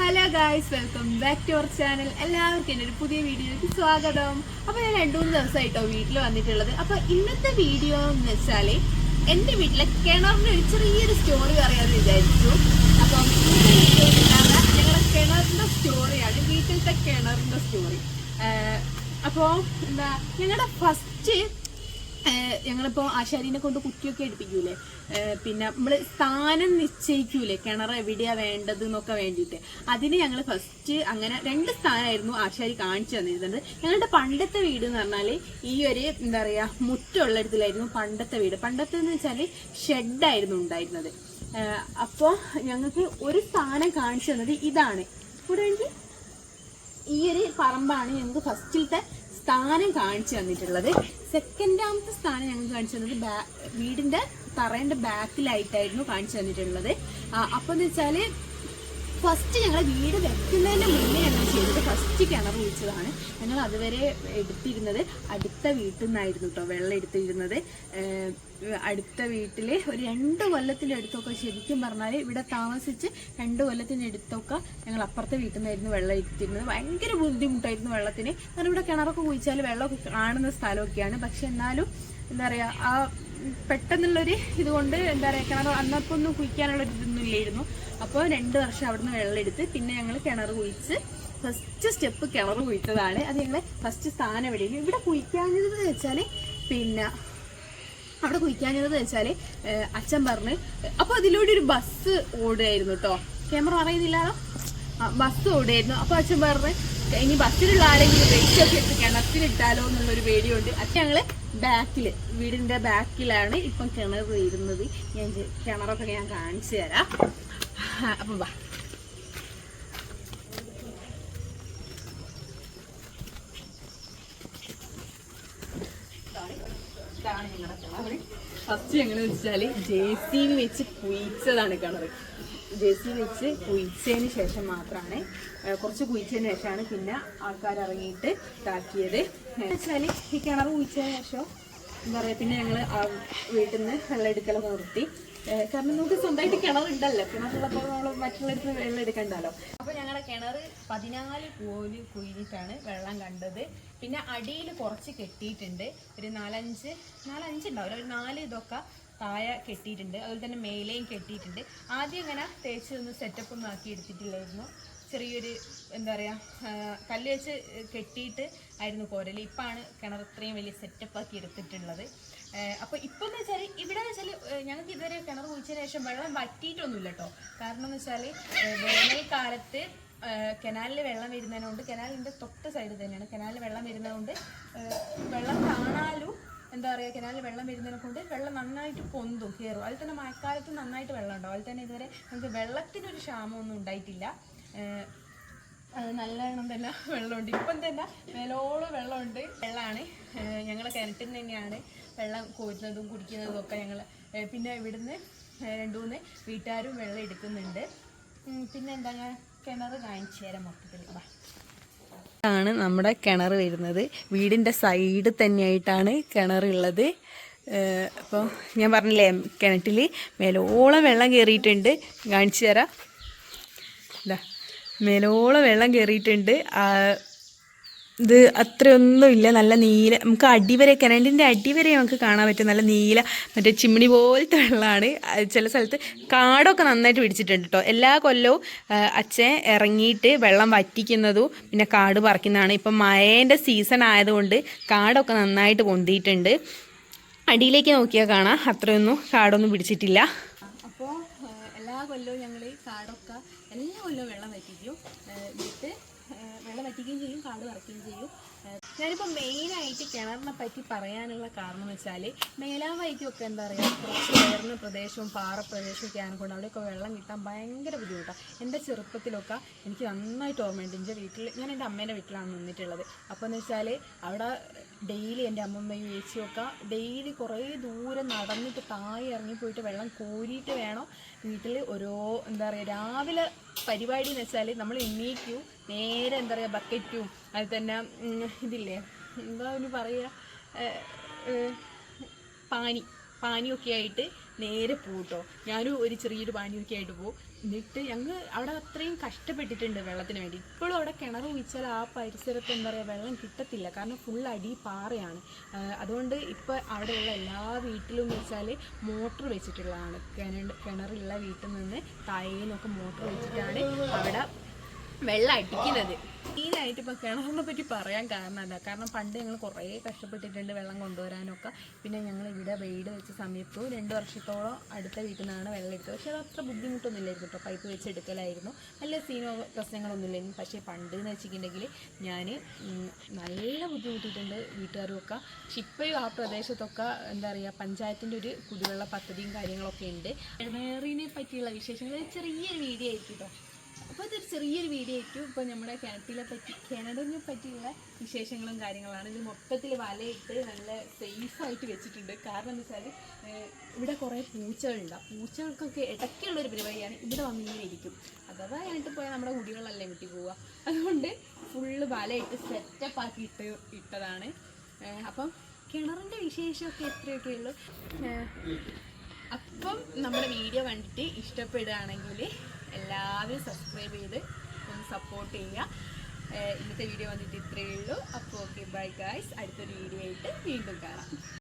Hello guys welcome back to our channel എല്ലാവർക്കും എന്റെ ഒരു പുതിയ വീഡിയോയിലേക്ക് സ്വാഗതം. അപ്പോൾ ഞാൻ രണ്ടു മൂന്ന് ദിവസമായിട്ടോ വീട്ടിൽ വന്നിട്ടുള്ളത്. അപ്പോൾ ഇന്നത്തെ വീഡിയോ എന്ന് വെച്ചാൽ എന്റെ വീട്ടിലെ കിണറിന്റെ ഒരു ചെറിയൊരു സ്റ്റോറി പറയാമെന്ന് വിചാരിച്ചു. അപ്പം ഞങ്ങളുടെ കിണറിന്റെ സ്റ്റോറിയാണ് വീട്ടിലത്തെ കിണറിന്റെ സ്റ്റോറി അപ്പോൾ എന്താ ഞങ്ങളുടെ ഫസ്റ്റ് ഞങ്ങളിപ്പോൾ ആശാരിനെ കൊണ്ട് കുറ്റിയൊക്കെ എടുപ്പിക്കൂലേ? പിന്നെ നമ്മൾ സ്ഥാനം നിശ്ചയിക്കൂലേ? കിണർ എവിടെയാ വേണ്ടത് എന്നൊക്കെ വേണ്ടിയിട്ട്. അതിന് ഞങ്ങൾ ഫസ്റ്റ് അങ്ങനെ രണ്ട് സ്ഥാനമായിരുന്നു ആശാരി കാണിച്ചു തന്നിരുന്നത്. ഞങ്ങളുടെ പണ്ടത്തെ വീട് എന്ന് പറഞ്ഞാൽ ഈ ഒരു എന്താ പറയുക മുറ്റുള്ളിടത്തിലായിരുന്നു പണ്ടത്തെ വീട്. പണ്ടത്തെ എന്ന് വെച്ചാൽ ഷെഡായിരുന്നു ഉണ്ടായിരുന്നത്. അപ്പോ ഞങ്ങൾക്ക് ഒരു സ്ഥാനം കാണിച്ചു തന്നത് ഇതാണ്. ഇവിടെ ഈ ഒരു പറമ്പാണ് ഞങ്ങൾക്ക് ഫസ്റ്റിലത്തെ സ്ഥാനം കാണിച്ചു തന്നിട്ടുള്ളത്. സെക്കൻഡാമത്തെ സ്ഥാനം ഞങ്ങൾ കാണിച്ചു തന്നത് വീടിന്റെ തറേന്റെ ബാക്കിലായിട്ടായിരുന്നു കാണിച്ചു തന്നിട്ടുള്ളത്. അപ്പോൾ എന്ന് ഫസ്റ്റ് ഞങ്ങൾ വീട് വെക്കുന്നതിന് മുന്നേ ഞങ്ങൾ ചെയ്തത് ഫസ്റ്റ് കിണർ കുഴിച്ചതാണ് ഞങ്ങൾ അതുവരെ എടുത്തിരുന്നത് അടുത്ത വീട്ടിൽ നിന്നായിരുന്നു കേട്ടോ വെള്ളം എടുത്തിരുന്നത്. അടുത്ത വീട്ടിൽ ഒരു രണ്ട് കൊല്ലത്തിന്റെ അടുത്തൊക്കെ ശരിക്കും പറഞ്ഞാൽ ഇവിടെ താമസിച്ച് രണ്ട് കൊല്ലത്തിന്റെ അടുത്തൊക്കെ ഞങ്ങൾ അപ്പുറത്തെ വീട്ടിൽ നിന്നായിരുന്നു വെള്ളം എടുത്തിരുന്നത്. ഭയങ്കര ബുദ്ധിമുട്ടായിരുന്നു വെള്ളത്തിന്. കാരണം ഇവിടെ കിണറൊക്കെ കുഴിച്ചാൽ വെള്ളമൊക്കെ കാണുന്ന സ്ഥലമൊക്കെയാണ്. പക്ഷെ എന്നാലും എന്താ പറയുക ആ പെട്ടെന്നുള്ളൊരു ഇതുകൊണ്ട് എന്താ പറയുക കിണർ അന്നപ്പോൾ ഒന്നും കുഴിക്കാനുള്ള ഇതൊന്നും ഇല്ലായിരുന്നു അപ്പോൾ രണ്ട് വർഷം അവിടുന്ന് വെള്ളം എടുത്ത് പിന്നെ ഞങ്ങൾ കിണർ കുഴിച്ച് ഫസ്റ്റ് സ്റ്റെപ്പ് കിണർ കുഴിച്ചതാണ്. അത് ഞങ്ങൾ ഫസ്റ്റ് സ്ഥാനം എവിടെയാണ്? ഇവിടെ കുഴിക്കാഞ്ഞതെന്ന് വെച്ചാൽ പിന്നെ അവിടെ കുഴിക്കാഞ്ഞതെന്ന് വെച്ചാൽ അച്ഛൻ പറഞ്ഞ്. അപ്പോൾ അതിലൂടെ ഒരു ബസ് ഓടുകയായിരുന്നു കേട്ടോ. ക്യാമറ അറിയുന്നില്ലാതോ ബസ് ഓടുകയായിരുന്നു. അപ്പോൾ അച്ഛൻ പറഞ്ഞ് ഇനി ബസ്സിലുള്ള ആരെങ്കിലും വെയിറ്റ് ഒക്കെ ഇട്ട് കിണറ്റിലിട്ടാലോ എന്നുള്ളൊരു പേടിയുണ്ട്. അച്ഛൻ ഞങ്ങൾ ബാക്കിൽ വീടിന്റെ ബാക്കിലാണ് ഇപ്പം കിണർ ഇരുന്നത് ഞാൻ കിണറൊക്കെ ഞാൻ കാണിച്ചു തരാം. അപ്പം വാ. ഇതാണ് ഞങ്ങളുടെ കിണറ്. ഫസ്റ്റ് ഞങ്ങൾ വെച്ചാൽ ജെ സി വെച്ച് കുഴിച്ചതാണ് കിണർ ജെ സി വെച്ച് കുഴിച്ചതിന് ശേഷം മാത്രമാണ് കുറച്ച് കുഴിച്ചതിന് ശേഷമാണ് പിന്നെ ആൾക്കാർ ഇറങ്ങിയിട്ട് ഇതാക്കിയത്. വെച്ചാൽ ഈ കിണർ കുഴിച്ചതിന് ശേഷം എന്താ പറയുക പിന്നെ ഞങ്ങൾ വീട്ടിൽ നിന്ന് വെള്ളം എടുക്കലൊക്കെ നിർത്തി കാരണം നമുക്ക് സ്വന്തമായിട്ട് കിണർ ഉണ്ടല്ലോ. കിണറുള്ളപ്പോൾ നമ്മൾ മറ്റുള്ളവർക്ക് വെള്ളം എടുക്കണ്ടല്ലോ. അപ്പോൾ ഞങ്ങളുടെ കിണർ പതിനാല് കോൽ കുഴിഞ്ഞിട്ടാണ് വെള്ളം കണ്ടത്. പിന്നെ അടിയിൽ കുറച്ച് കെട്ടിയിട്ടുണ്ട്. ഒരു നാലഞ്ച് നാലഞ്ച് ഉണ്ടാവില്ല ഒരു നാല് ഇതൊക്കെ താഴെ കെട്ടിയിട്ടുണ്ട്. അതുപോലെ തന്നെ മേലെയും കെട്ടിയിട്ടുണ്ട്. ആദ്യം ഇങ്ങനെ തേച്ച് ഒന്ന് സെറ്റപ്പ് ഒന്നും ആക്കി എടുത്തിട്ടില്ലായിരുന്നു. ചെറിയൊരു എന്താ പറയുക കല്ല് വെച്ച് കെട്ടിയിട്ട് ആയിരുന്നു കോരൽ ഇപ്പാണ് കിണർ ഇത്രയും വലിയ സെറ്റപ്പ് ആക്കി എടുത്തിട്ടുള്ളത്. അപ്പോൾ ഇപ്പോൾ എന്ന് വെച്ചാൽ ഇവിടെ എന്ന് വെച്ചാൽ ഞങ്ങൾക്ക് ഇതുവരെ കിണർ കുഴിച്ചതിന് ശേഷം വെള്ളം വറ്റിയിട്ടൊന്നുമില്ല കേട്ടോ കാരണം എന്ന് വെച്ചാൽ വേനൽക്കാലത്ത് കനാലിൽ വെള്ളം വരുന്നതിനോണ്ട് കനാലിന്റെ തൊട്ട് സൈഡ് തന്നെയാണ്. കനാലിൽ വെള്ളം വരുന്നതുകൊണ്ട് വെള്ളം കാണാലും എന്താ പറയുക കനാലിൽ വെള്ളം വരുന്നതിനെ കൊണ്ട് വെള്ളം നന്നായിട്ട് പൊന്തും കയറും അതിൽ തന്നെ മഴക്കാലത്ത് നന്നായിട്ട് വെള്ളം ഉണ്ടാവും. അതിൽ തന്നെ ഇതുവരെ നമുക്ക് വെള്ളത്തിനൊരു ക്ഷാമമൊന്നും ഉണ്ടായിട്ടില്ല. നല്ലവണ്ണം തന്നെ വെള്ളമുണ്ട്. ഇപ്പം തന്നെ മേലോളം വെള്ളമുണ്ട്. വെള്ളമാണ് ഞങ്ങൾ കിണറ്റിൽ തന്നെയാണ് വെള്ളം കോരുന്നതും കുടിക്കുന്നതും ഒക്കെ ഞങ്ങൾ പിന്നെ ഇവിടുന്ന് രണ്ടു മൂന്ന് വീട്ടുകാരും വെള്ളം എടുക്കുന്നുണ്ട്. പിന്നെ എന്താ ഞാൻ കിണർ കാണിച്ചു തരാം മൊത്തത്തിൽ. ആണ് നമ്മുടെ കിണർ വരുന്നത്. വീടിന്റെ സൈഡ് തന്നെയായിട്ടാണ് കിണറുള്ളത്. അപ്പോൾ ഞാൻ പറഞ്ഞില്ലേ കിണറ്റിൽ മേലോളം വെള്ളം കയറിയിട്ടുണ്ട്. കാണിച്ചു തരാം. മേലോളം വെള്ളം കയറിയിട്ടുണ്ട് ഇത് അത്രയൊന്നും ഇല്ല. നല്ല നീല നമുക്ക് അടിവരെ കിണറ്റിന്റെ അടിവരെ നമുക്ക് കാണാൻ പറ്റും. നല്ല നീല മറ്റേ ചിമ്മിണി പോലത്തെ വെള്ളമാണ്. ചില സ്ഥലത്ത് കാടൊക്കെ നന്നായിട്ട് പിടിച്ചിട്ടുണ്ട് കേട്ടോ എല്ലാ കൊല്ലവും അച്ഛൻ ഇറങ്ങിയിട്ട് വെള്ളം വറ്റിക്കുന്നതും പിന്നെ കാട് പറിക്കുന്നതാണ്. ഇപ്പം മഴേന്റെ സീസൺ ആയതുകൊണ്ട് കാടൊക്കെ നന്നായിട്ട് പൊന്തിയിട്ടുണ്ട്. അടിയിലേക്ക് നോക്കിയാൽ കാണാം. അത്രയൊന്നും കാടൊന്നും പിടിച്ചിട്ടില്ല. കൊല്ലവും ഞങ്ങൾ കാടൊക്കെ എല്ലാ കൊല്ലവും വെള്ളം വറ്റിക്കും. എന്നിട്ട് വെള്ളം വറ്റിക്കുകയും ചെയ്യും കാട് പറിക്കുകയും ചെയ്യും. ഞാനിപ്പോൾ മെയിനായിട്ട് കിണറിനെ പറ്റി പറയാനുള്ള കാരണം എന്ന് വെച്ചാൽ മേലാവൈക്കൊക്കെ എന്താ പറയുക കുറച്ച് ഉയർന്ന പ്രദേശവും പാറ പ്രദേശവും ഒക്കെ ആയതുകൊണ്ട് അവിടെയൊക്കെ വെള്ളം കിട്ടാൻ ഭയങ്കര ബുദ്ധിമുട്ടാണ് എന്റെ ചെറുപ്പത്തിലൊക്കെ എനിക്ക് നന്നായിട്ട് ഓർമ്മയുണ്ട്. എന്റെ വീട്ടിൽ ഞാൻ എന്റെ അമ്മേന്റെ വീട്ടിലാണ് നിന്നിട്ടുള്ളത്. അപ്പോൾ എന്ന് വെച്ചാൽ അവിടെ ഡെയിലി എന്റെ അമ്മമ്മയും ചേച്ചിയും ഒക്കെ ഡെയിലി കുറേ ദൂരം നടന്നിട്ട് താഴെ ഇറങ്ങിപ്പോയിട്ട് വെള്ളം കോരിയിട്ട് വേണം വീട്ടിൽ ഓരോ എന്താ പറയുക രാവിലെ പരിപാടി എന്ന് വെച്ചാൽ നമ്മൾ എണ്ണീക്കും നേരെ എന്താ പറയുക ബക്കറ്റും അത് തന്നെ ഇതില്ലേ എന്താ ഒന്ന് പറയുക പാനി പാനിയൊക്കെ ആയിട്ട് നേരെ പോകും കേട്ടോ ഞാനും ഒരു ചെറിയൊരു പാനിയൊക്കെ ആയിട്ട് പോകും എന്നിട്ട് ഞങ്ങൾ അവിടെ അത്രയും കഷ്ടപ്പെട്ടിട്ടുണ്ട് വെള്ളത്തിന് വേണ്ടി. ഇപ്പോഴും അവിടെ കിണർ കുഴിച്ചാൽ ആ പരിസരത്ത് എന്താ പറയുക വെള്ളം കിട്ടത്തില്ല. കാരണം ഫുൾ അടി പാറയാണ്. അതുകൊണ്ട് ഇപ്പോൾ അവിടെയുള്ള എല്ലാ വീട്ടിലും വെച്ചാൽ മോട്ടർ വെച്ചിട്ടുള്ളതാണ്. കിണർ കിണറുള്ള വീട്ടിൽ നിന്ന് താഴേന്നൊക്കെ മോട്ടർ വെച്ചിട്ടാണ് അവിടെ വെള്ളം അടിക്കുന്നത്. മെയിനായിട്ട് ഇപ്പോൾ കിണറിനെ പറ്റി പറയാൻ കാരണം അല്ല കാരണം പണ്ട് ഞങ്ങൾ കുറേ കഷ്ടപ്പെട്ടിട്ടുണ്ട് വെള്ളം കൊണ്ടുവരാനൊക്കെ. പിന്നെ ഞങ്ങൾ ഇവിടെ വീട് വെച്ച സമയത്ത് രണ്ട് വർഷത്തോളം അടുത്ത വീട്ടിൽ നിന്നാണ് വെള്ളം എടുത്തത്. പക്ഷേ അത് അത്ര ബുദ്ധിമുട്ടൊന്നും ഇല്ലായിരുന്നു കേട്ടോ. പൈപ്പ് വെച്ച് എടുക്കലായിരുന്നു. നല്ല സീനോ പ്രശ്നങ്ങളൊന്നും ഇല്ലായിരുന്നു പക്ഷേ പണ്ട് എന്ന് വെച്ചിട്ടുണ്ടെങ്കിൽ ഞാൻ നല്ല ബുദ്ധിമുട്ടിയിട്ടുണ്ട് വീട്ടുകാരുമൊക്കെ. പക്ഷെ ഇപ്പോഴും ആ പ്രദേശത്തൊക്കെ എന്താ പറയുക പഞ്ചായത്തിന്റെ ഒരു കുടിവെള്ള പദ്ധതിയും കാര്യങ്ങളൊക്കെ ഉണ്ട്. കിണറിനെ പറ്റിയുള്ള വിശേഷങ്ങൾ. ചെറിയൊരു വീഡിയോ ആയിരിക്കും കേട്ടോ. അപ്പോൾ ഇതൊരു ചെറിയൊരു വീഡിയോ ആയിരിക്കും ഇപ്പോൾ നമ്മുടെ കിണറ്റിലെ പറ്റി കിണറിനെ പറ്റിയുള്ള വിശേഷങ്ങളും കാര്യങ്ങളാണ്. ഇത് മൊത്തത്തിൽ വലയിട്ട് നല്ല സേഫായിട്ട് വെച്ചിട്ടുണ്ട്. കാരണം എന്താ വെച്ചാൽ ഇവിടെ കുറേ പൂച്ചകളുണ്ടാവും പൂച്ചകൾക്കൊക്കെ ഇടയ്ക്കുള്ള ഒരു പരിപാടിയാണ് ഇവിടെ വന്നിങ്ങനെ ഇരിക്കും. അഥവാ കഴിഞ്ഞിട്ട് പോയാൽ നമ്മുടെ കുടികളല്ലേ വിട്ടി പോവുക. അതുകൊണ്ട് ഫുള്ള് വലയിട്ട് സെറ്റപ്പ് ആക്കി ഇട്ട് ഇട്ടതാണ്. അപ്പം കിണറിന്റെ വിശേഷമൊക്കെ എത്രയൊക്കെ ഉള്ളൂ. അപ്പം നമ്മുടെ വീഡിയോ കണ്ടിട്ട് ഇഷ്ടപ്പെടുകയാണെങ്കിൽ എല്ലാവരും സബ്സ്ക്രൈബ് ചെയ്ത് ഒന്ന് സപ്പോർട്ട് ചെയ്യുക. ഇന്നത്തെ വീഡിയോ വന്നിട്ട് ഇത്രയേ ഉള്ളൂ. അപ്പോൾ ഓക്കെ ബൈ ഗായ്സ് അടുത്തൊരു വീഡിയോ ആയിട്ട് വീണ്ടും കാണാം.